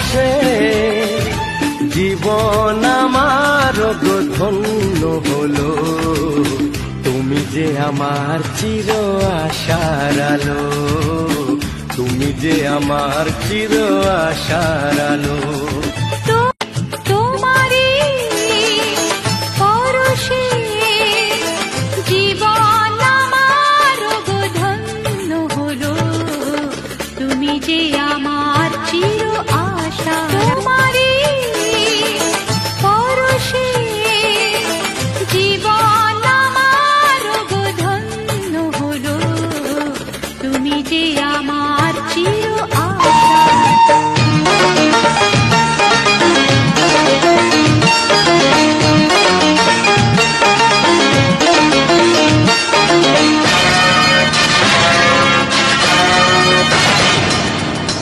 পরশে জীবন আমার ধন্য হলো। তুমি যে আমার চির আশার আলো, তুমি যে আমার চির আশার আলো। আমার গো ধন্য আশা তোমারি পরশে জীবন আমার ধন্য হলো। তুমি যে আমার চির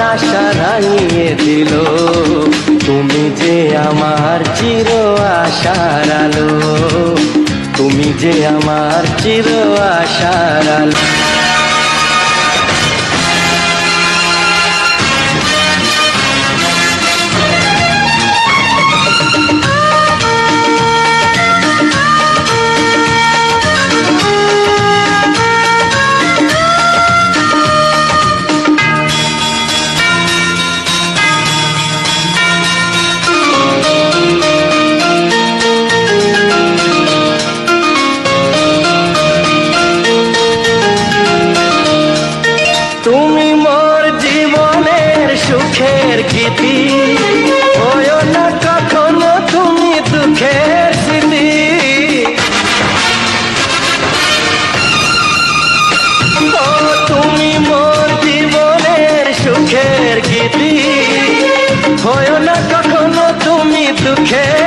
আশা রাঙিয়ে দিল। তুমি যে আমার চির আশার আলো, তুমি যে আমার চির আশার আলো। গীতি হয়েও না কখনো তুমি দুঃখের স্মৃতি ও তুমি মোর জীবনের সুখের গীতি। হয়েও না কখনো তুমি দুঃখের